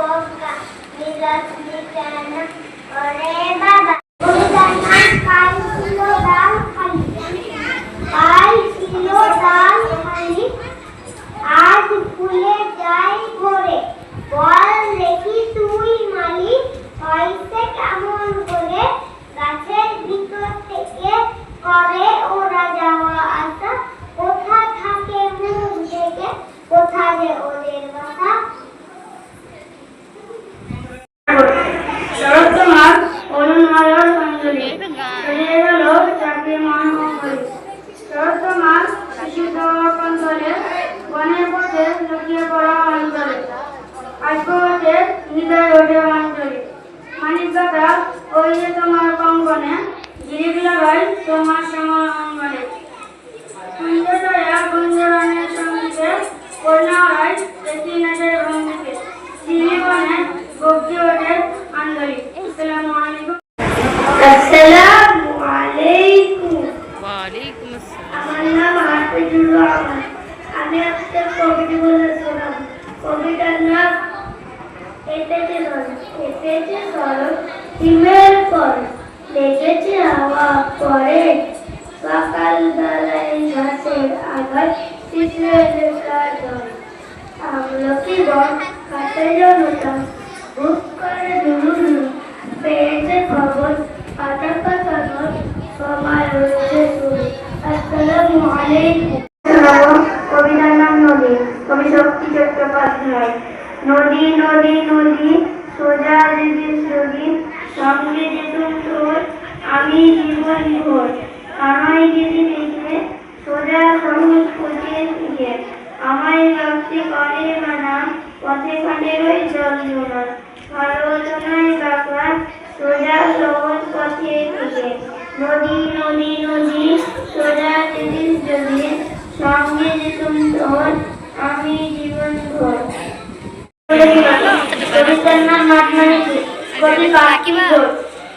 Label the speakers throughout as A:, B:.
A: പോക. നിരസിക്കണം ഒരേ ബാബ. চলে বনের পথে লুকিয়ে পড়া অঞ্চলে। আগ্রহতে হৃদয় ওঠে অঞ্চলে মানিকতা দাদা, ওই যে
B: তোমার কঙ্কনে
A: গিরিব লাগাই তোমার শ্যামল অঙ্গনে। কুঞ্জদয়া কুঞ্জরণের সঙ্গীতে কন্যারায় একটি নাচের ভঙ্গিতে। শ্রীবনে ভক্তি ওঠে আন্দোলিত আসসালামু আলাইকুম আসসালাম ধরো এসেছে ধরো হিমের পর, দেখেছে হাওয়া পরে সকাল বেলায় ঘাসের আঘাত চিত্রে লেখা জল। আমলকি বন কাটে জনতা বুক করে দুলুন পেয়েছে খবর পাতা পাতা সময় হয়েছে শুরু আসসালামু আলাইকুম কবিতার নাম নদী কবি শক্তি চট্টোপাধ্যায় নদী নদী নদী সোজা দিদি নদী সঙ্গে যেতুম তোর আমি জীবন ভোর কানাই দিদি লিখে সোজা সবুজ ফুটিয়ে দিয়ে আমায় ভক্তি করে মানা পথে ঘাটে রই জল জোনা আলোচনায় বাঁকা সোজা সবুজ পথে থেকে নদী নদী নদী সোজা দিদি যদি সঙ্গে যেতুম তোর আমি জীবন ভোর। কবিতার নাম মাতমানি কি? কবি
B: রাকিবা।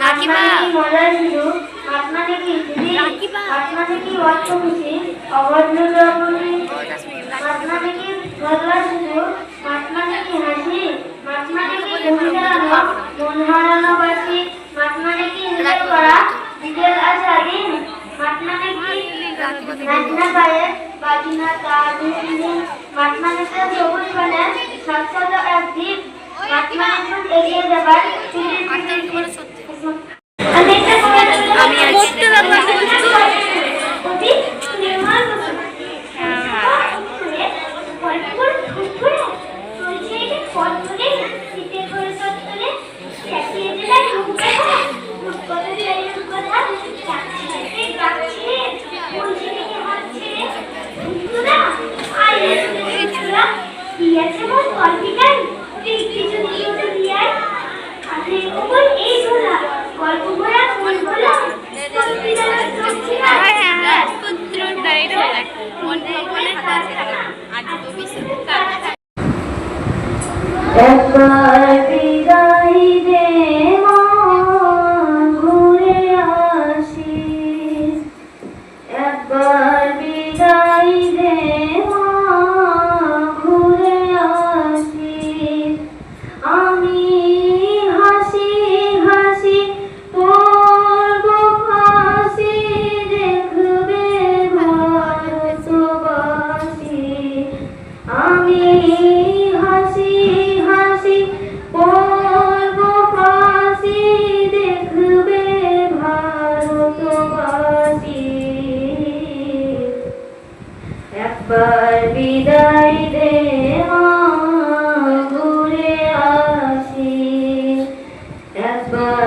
B: রাকিবা।
A: মজার শুরু মাতমানি কি দিদি মাতমানি কি অর্থ খুশি অভদ্র মাতমানি কি ঘরোয়া শুরু মাতমানি কি হাসি মাতমানি কি ঘুমি দাঁড়ানো মন হারানো করে মাতমানি কি হিসেব করা বিকেল আসা দিন মাতমানি কি পায়ে বাজিনা তার দিন মাতমানিতে সবুজ বনে স্বচ্ছত এক দ্বীপ মাতমানি এগিয়ে যাবার আমি একবার একবার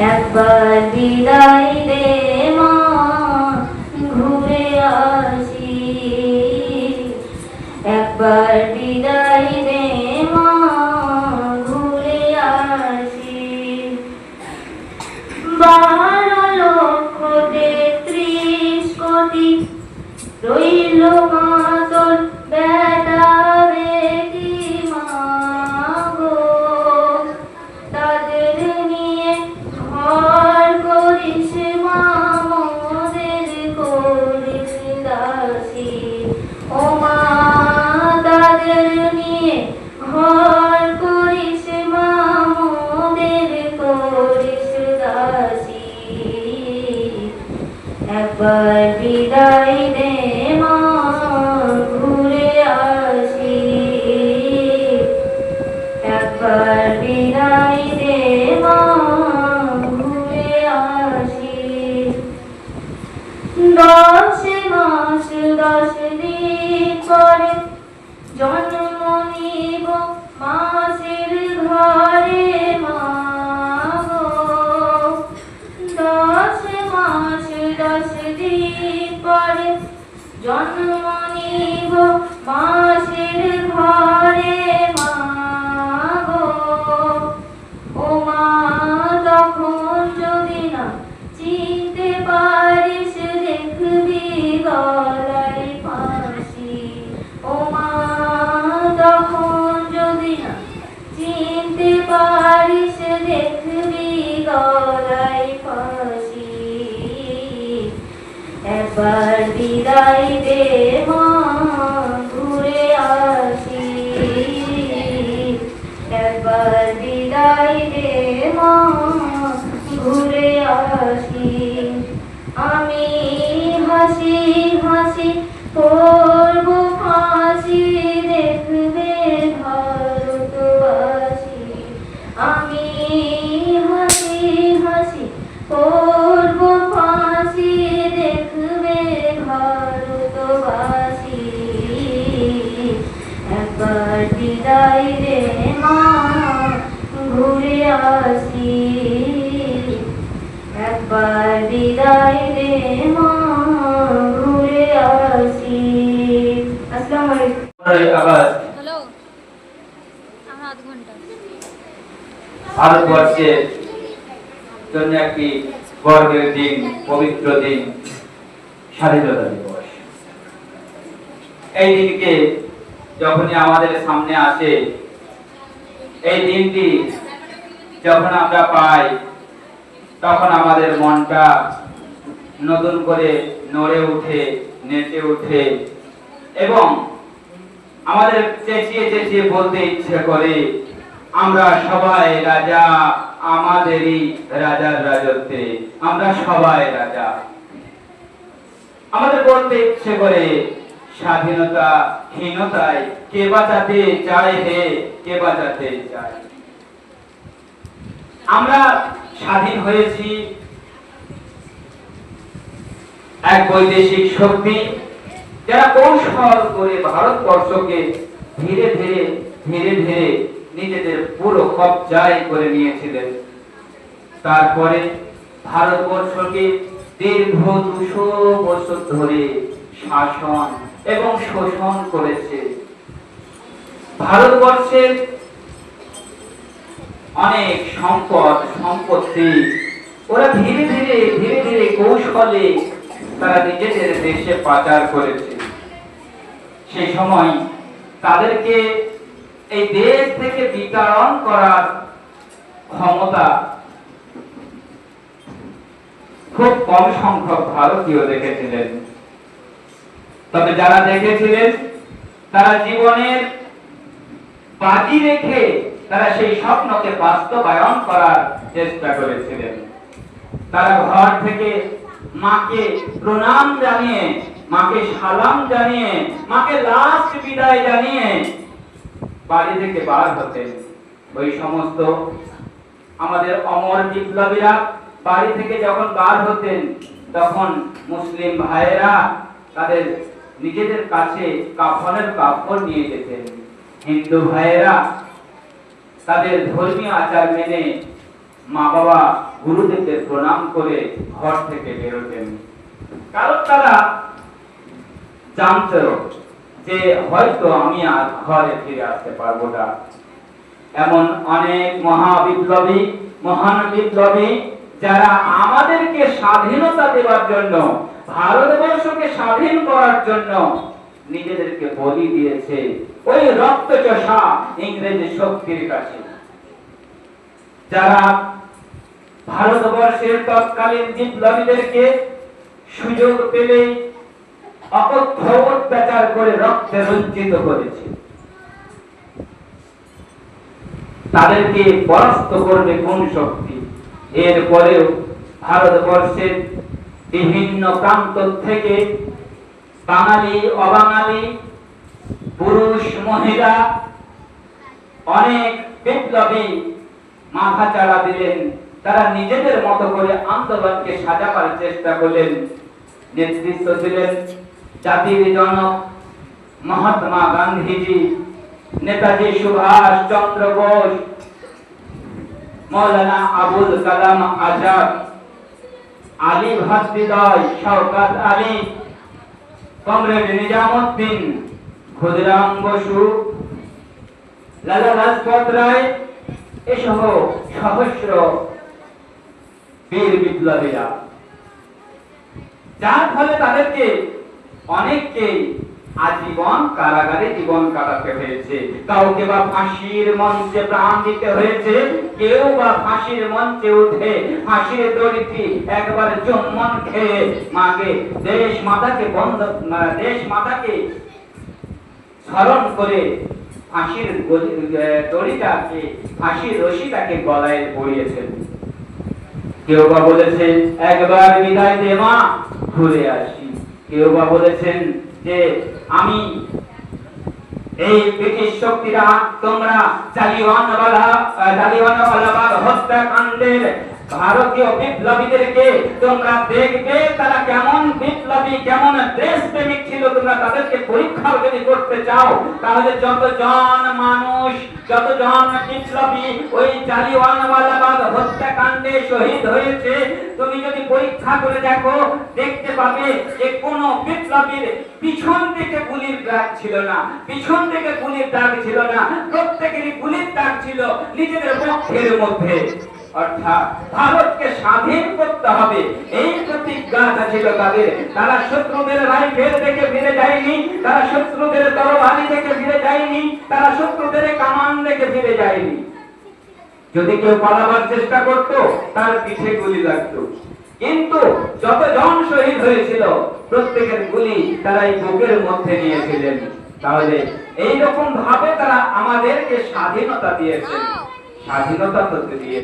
A: একবার বিদায় দে মা। একবার বিদায় দে মা, ঘুরে আসি। একবার বিদায় দে মা, ঘুরে আসি। আমি হাসি হাসি করব
C: ভারতবর্ষের জন্য একটি গর্বের দিন, পবিত্র দিন, স্বাধীনতা দিবস। এই দিনকে যখনই আমাদের সামনে আসে, এই দিনটি যখন আমরা পাই, তখন আমাদের মনটা নতুন করে নড়ে উঠে, নেচে উঠে এবং আমাদের চেঁচিয়ে চেঁচিয়ে বলতে ইচ্ছে করে আমরা সবাই রাজা, আমাদেরই রাজার রাজত্বে। আমরা সবাই রাজা। আমাদের বলতে ইচ্ছে করে স্বাধীনতা হীনতায় কে বাঁচাতে চায় হে, কে বাঁচাতে চায়? আমরা স্বাধীন হয়েছি এক বৈদেশিক শক্তি যারা কৌশল করে ভারতবর্ষকে ধীরে ধীরে ধীরে ধীরে কবজায় করে নিয়েছিলেন। তারপরে ভারতবর্ষকে দীর্ঘ দুশো বছর ধরে শাসন এবং শোষণ করেছে। ভারতবর্ষের অনেক সম্পদ, সম্পত্তি, ওরা ধীরে ধীরে ধীরে ধীরে কৌশলে তারা নিজেদের দেশে পাচার করেছে। সেই সময় তাদেরকে এই দেশ থেকে বিতাড়ন করার ক্ষমতা খুব কম সংখ্যক ভারতীয় দেখেছিলেন। তবে যারা দেখেছিলেন, তারা জীবনের বাজি রেখে তারা সেই স্বপ্নকে বাস্তবায়ন করার চেষ্টা করেছিলেন। তারা ঘর থেকে মাকে প্রণাম জানিয়ে, মাকে সালাম জানিয়ে, মাকে লাস্ট বিদায় জানিয়ে বাড়ি থেকে বার হতেন ওই সমস্ত আমাদের অমর বিপ্লবীরা বাড়ি থেকে যখন বার হতেন, তখন মুসলিম ভাইয়েরা তাদের নিজেদের কাছে কাফনের কাপড় নিয়ে যেতেন। হিন্দু ভাইয়েরা তাদের ধর্মীয় আচার মেনে মা বাবা গুরুদেবদের প্রণাম করে ঘর থেকে বেরোতেন। কারণ তারা জানত যে হয়তো আমি আর ঘরে ফিরে আসতে পারব না। এমন অনেক মহা বিপ্লবী মহান বিপ্লবী যারা আমাদেরকে স্বাধীনতা দেওয়ার জন্য, ভারতবর্ষকে স্বাধীন করার জন্য নিজেদেরকে বলি দিয়েছে, ওই রক্তচষা ইংরেজ শক্তির কাছে। যারা ভারতবর্ষের তৎকালীন বিপ্লবীদেরকে সুযোগ পেলেই অকথ্য অত্যাচার করে রক্তে রঞ্জিত করেছে। তাদেরকে পরাস্ত করবে কোন শক্তি? এরপরেও ভারতবর্ষের বিভিন্ন প্রান্ত থেকে বাঙালি, অবাঙালি, পুরুষ, মহিলা অনেক বিপ্লবী মাথা চাড়া দিলেন। তারা নিজেদের মতো করে আন্দোলনকে সাজাবার চেষ্টা করলেন, নেতৃত্ব দিলেন। জাতির জনক মহাত্মা গান্ধীজি, নেতাজি সুভাষ চন্দ্র বোস, মৌলানা আবুল কালাম আজাদ, আলী ভাতৃদয় শওকাত আলী, কমরেড নিজামুদ্দিন, ক্ষুদিরাম বসু, লালা লাজপত রায় এসহ সহস্র বীর বিপ্লবীরা। যার ফলে তাদেরকে অনেককে আজীবন কারাগারে জীবন কাটাতে হয়েছে। কাউকে বা ফাঁসির মঞ্চে প্রাণ দিতে হয়েছে, কেউ বা ফাঁসির মঞ্চে উঠে ফাঁসির একবার খেয়ে মাকে, দেশ মাতাকে বন্ধ দেশ মাতাকে স্মরণ করে ফাঁসির দড়িটাকে, ফাঁসির রশিটাকে গলায় পরিয়েছেন। কেউ বা বলেছেন, একবার বিদায় দে মা, ঘুরে আসি। কেউ বা বলেছেন যে আমি এই ব্রিটিশ শক্তিরা তোমরা জালিওয়ানওয়ালা জালিওয়ানওয়ালাবাগ হত্যাকাণ্ডের ভারতীয় বিপ্লবীদেরকে তোমরা দেখবে তারা কেমন বিপ্লবী, কেমন ছিল তোমরা তাদেরকে পরীক্ষা যদি করতে চাও, তাহলে যতজন মানুষ, যতজন বিপ্লবী ওই জালিওয়ানওয়ালাবাগ হত্যাকাণ্ডে শহীদ হয়েছে, তুমি যদি পরীক্ষা করে দেখো, দেখতে পাবে যে কোন বিপ্লবীর পিছন থেকে গুলির দাগ ছিল না, পিছন থেকে গুলির দাগ ছিল না, প্রত্যেকেরই গুলির দাগ ছিল নিজেদের পক্ষের মধ্যে। অর্থাৎ ভারতকে স্বাধীন করতে হবে। এই প্রতিজ্ঞাটা ছিল তাদের। তারা শত্রুদের রাইফেল থেকে ফিরে যায়নি, তারা শত্রুদের তরবারি থেকে ফিরে যায়নি, তারা শত্রুদের কামান থেকে ফিরে যায়নি। যদি কেউ পালাবার চেষ্টা করত, তার পিঠে গুলি কিন্তু যতজন শহীদ হয়েছিল, প্রত্যেকের গুলি তারা এই বুকের মধ্যে নিয়েছিলেন। তাহলে এই রকম ভাবে তারা আমাদেরকে স্বাধীনতা দিয়েছেন। স্বাধীনতা তো দিয়ে